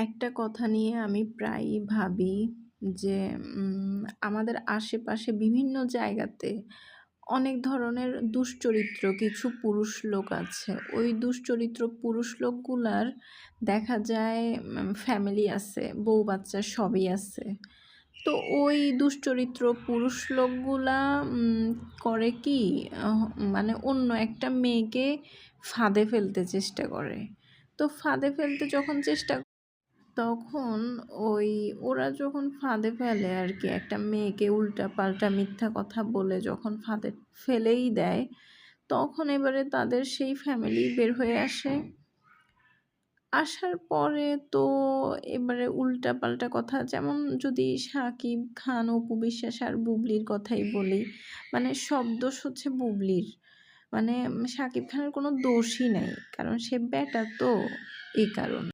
একটা কথা নিয়ে আমি প্রায়ই ভাবি যে আমাদের আশেপাশে বিভিন্ন জায়গাতে অনেক ধরনের দুশ্চরিত্র কিছু পুরুষ লোক আছে। ওই দুশ্চরিত্র পুরুষ লোকগুলার দেখা যায় ফ্যামিলি আছে, বউ-বাচ্চা সবই আছে। তো ওই দুশ্চরিত্র পুরুষ লোকগুলা করে কি মানে অন্য একটা মেয়েকে ফাঁদে ফেলতে চেষ্টা করে। তো ফাঁদে ফেলতে যখন চেষ্টা তখন ওই ওরা যখন ফাঁদে ফেলে আর কি একটা মেয়েকে উল্টাপাল্টা মিথ্যা কথা বলে যখন ফাঁদে ফেলেই দেয়, তখন এবারে তাদের সেই ফ্যামিলি বের হয়ে আসে। আসার পরে তো এবারে উল্টাপাল্টা কথা যেমন যদি শাকিব খান, অপু বিশ্বাস আর বুবলির কথাই বলি, মানে সব দোষ হচ্ছে বুবলির। মানে শাকিব খানের কোনো দোষই নাই। কারণ সে ব্যাটা তো এই কারণে।